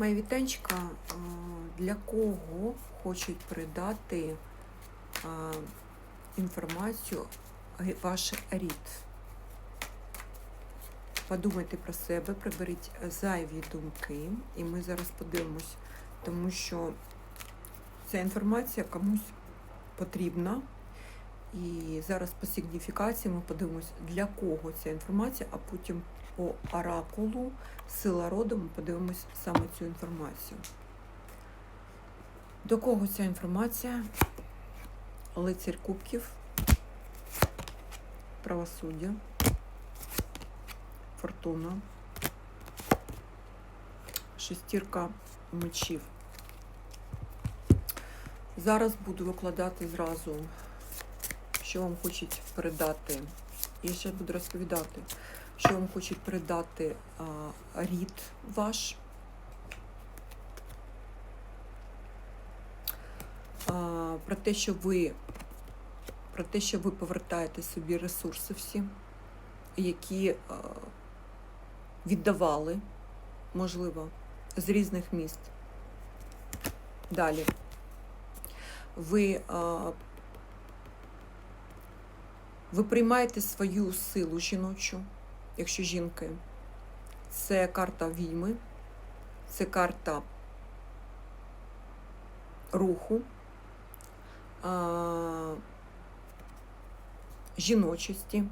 Моє вітанчика, для кого хочуть передати а, інформацію ваш рід? Подумайте про себе, приберіть зайві думки, і ми зараз подивимось, тому що ця інформація комусь потрібна. І зараз по сигніфікації ми подивимось, для кого ця інформація, а потім по оракулу Сила роду ми подивимось саме цю інформацію. До кого ця інформація? Лицарь кубків, правосуддя, фортуна, шестірка мечів. Зараз буду викладати зразу, що вам хочуть передати. Я ще буду розповідати, що вам хочуть передати а, рід ваш. А, про те, що ви про те, що ви повертаєте собі ресурси всі, які а, віддавали, можливо, з різних міст. Далі. Ви, а, ви приймаєте свою силу жіночу, якщо жінки. Це карта відьми, це карта руху, а, жіночості.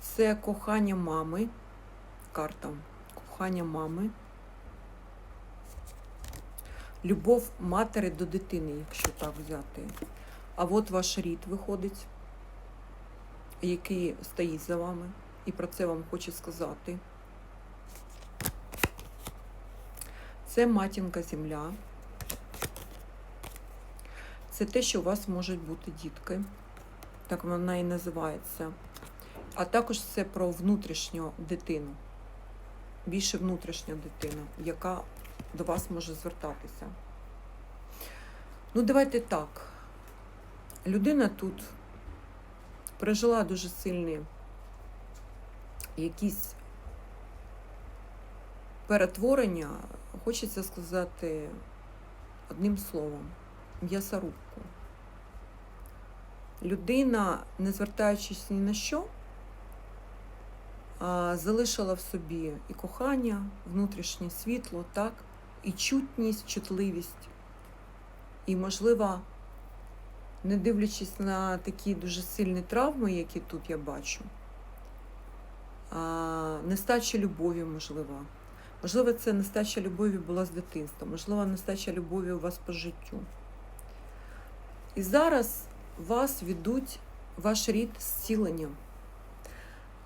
Це кохання мами, карта кохання мами. Любов матері до дитини, якщо так взяти. А от ваш рід виходить, який стоїть за вами, і про це вам хочу сказати. Це матінка земля. Це те, що у вас можуть бути дітки. Так вона і називається. А також це про внутрішню дитину. Більше внутрішня дитина, яка до вас може звертатися. Ну, давайте так. Людина тут пережила дуже сильні якісь перетворення, хочеться сказати одним словом, м'ясорубку. Людина, не звертаючись ні на що, залишила в собі і кохання, внутрішнє світло, так, і чутність, чутливість. І, можливо, не дивлячись на такі дуже сильні травми, які тут я бачу, нестача любові, можливо. Можливо, це нестача любові була з дитинства, можливо, нестача любові у вас по життю. І зараз вас ведуть ваш рід зціленням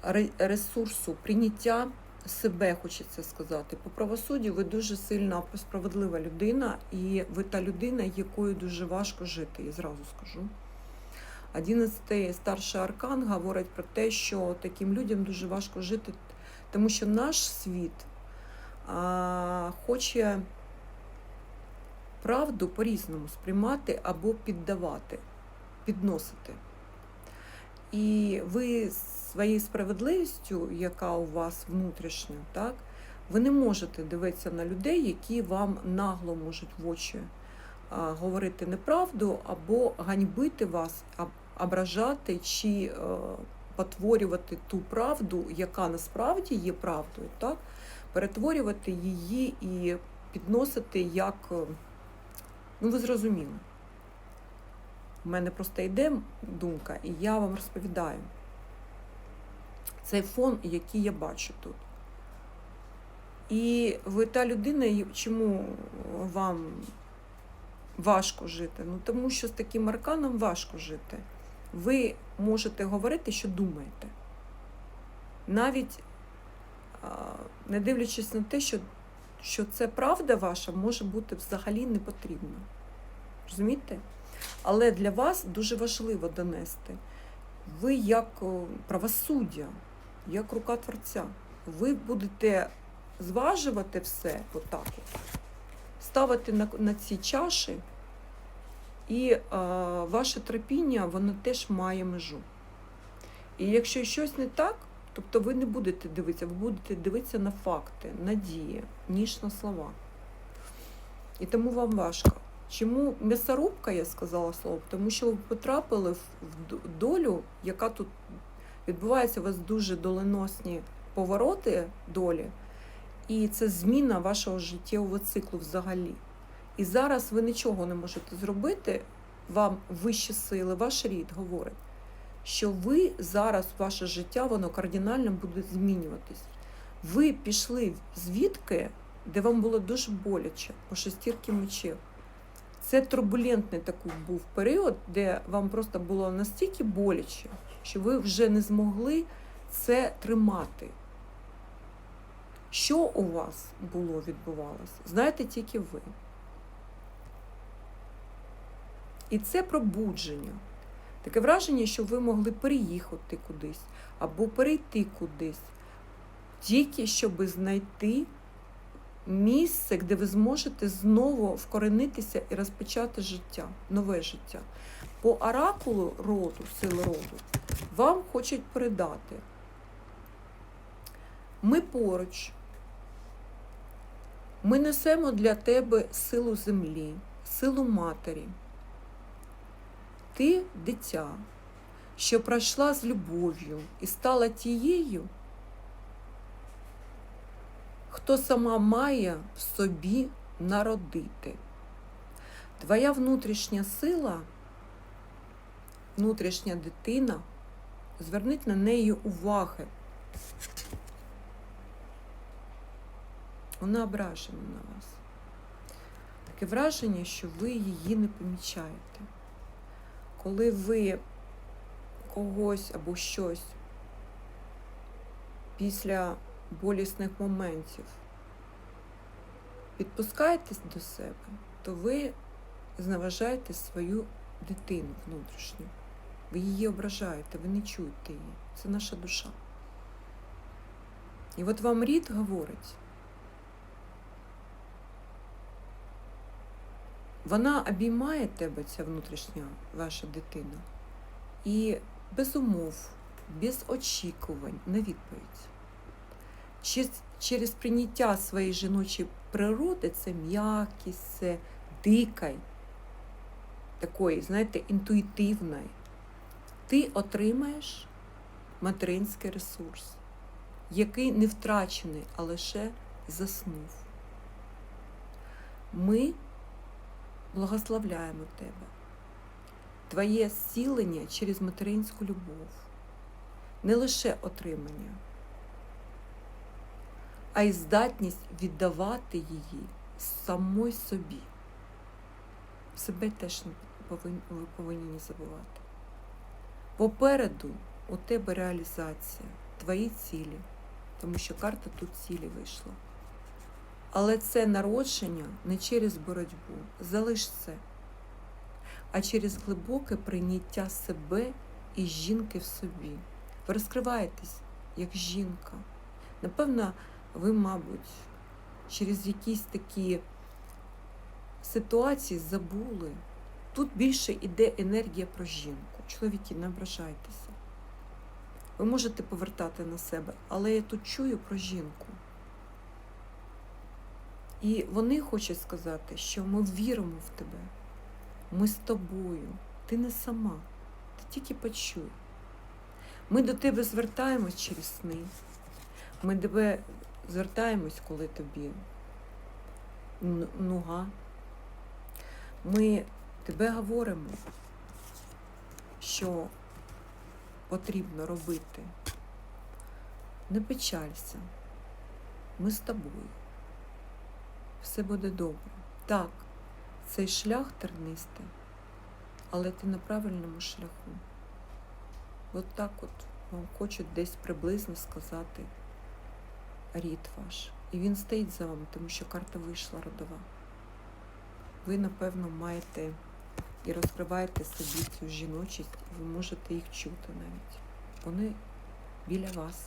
ре- ресурсу, прийняття себе, хочеться сказати. По правосуддю ви дуже сильна, справедлива людина, і ви та людина, якою дуже важко жити, я зразу скажу. 11 старший аркан говорить про те, що таким людям дуже важко жити, тому що наш світ а, хоче правду по-різному сприймати або піддавати, підносити. І ви своєю справедливістю, яка у вас внутрішня, так, ви не можете дивитися на людей, які вам нагло можуть в очі говорити неправду, або ганьбити вас, ображати чи е, потворювати ту правду, яка насправді є правдою, так, перетворювати її і підносити як, е, ну ви зрозуміли. У мене просто йде думка, і я вам розповідаю. Цей фон, який я бачу тут. І ви та людина, чому вам важко жити? Ну, тому що з таким арканом важко жити. Ви можете говорити, що думаєте. Навіть не дивлячись на те, що, що це правда ваша, може бути взагалі не потрібно. Розумієте? Але для вас дуже важливо донести. Ви як правосуддя, як рука творця. Ви будете зважувати все отак, от, ставити на, на ці чаші, і е, ваше терпіння, воно теж має межу. І якщо щось не так, Тобто ви не будете дивитися, ви будете дивитися на факти, на дії, ніж на слова. І тому вам важко. Чому м'ясорубка, я сказала слово? Тому що ви потрапили в долю, яка тут відбувається у вас дуже доленосні повороти долі, і це зміна вашого життєвого циклу взагалі. І зараз ви нічого не можете зробити, вам вищі сили, ваш рід говорить, що ви зараз, ваше життя, воно кардинально буде змінюватись. Ви пішли звідки, де вам було дуже боляче, по шестірки мечів. Це турбулентний такий був період, де вам просто було настільки боляче, що ви вже не змогли це тримати. Що у вас було відбувалося? Знаєте тільки ви. І це пробудження. Таке враження, що ви могли переїхати кудись або перейти кудись, тільки щоб знайти місце, де ви зможете знову вкоренитися і розпочати життя, нове життя. По оракулу роду, сили роду, вам хочуть передати. Ми поруч. Ми несемо для тебе силу землі, силу матері. Ти дитя, що пройшла з любов'ю і стала тією, хто сама має в собі народити. Твоя внутрішня сила, внутрішня дитина, зверніть на неї уваги. Вона ображена на вас. Таке враження, що ви її не помічаєте. Коли ви когось або щось після болісних моментів підпускаєтесь до себе, то ви зневажаєте свою дитину внутрішню. Ви її ображаєте, ви не чуєте її. Це наша душа. І от вам рід говорить, вона обіймає тебе, ця внутрішня ваша дитина, і без умов, без очікувань на відповідь. Через прийняття своєї жіночої природи це м'якість, це дикай, такої, знаєте, інтуїтивної, ти отримаєш материнський ресурс, який не втрачений, а лише заснув. Ми благословляємо тебе, твоє зцілення через материнську любов, не лише отримання, а й здатність віддавати її самой собі. Себе теж ви повинні не забувати. Попереду у тебе реалізація, твої цілі, тому що карта тут цілі вийшла. Але це народження не через боротьбу, залиш це, а через глибоке прийняття себе і жінки в собі. Ви розкриваєтесь як жінка. Напевно, ви, мабуть, через якісь такі ситуації забули. Тут більше йде енергія про жінку. Чоловіки, не ображайтеся. Ви можете повертати на себе, але я тут чую про жінку. І вони хочуть сказати, що ми віримо в тебе. Ми з тобою. Ти не сама. Ти тільки почуй. Ми до тебе звертаємось через сни. Ми тебе звертаємось, коли тобі нуга. Ми тебе говоримо, що потрібно робити. Не печалься. Ми з тобою. Все буде добре. Так, цей шлях тернистий, але ти на правильному шляху. От так от вам хочуть десь приблизно сказати рід ваш. І він стоїть за вами, тому що карта вийшла родова. Ви, напевно, маєте і розкриваєте собі цю жіночість, ви можете їх чути навіть. Вони біля вас.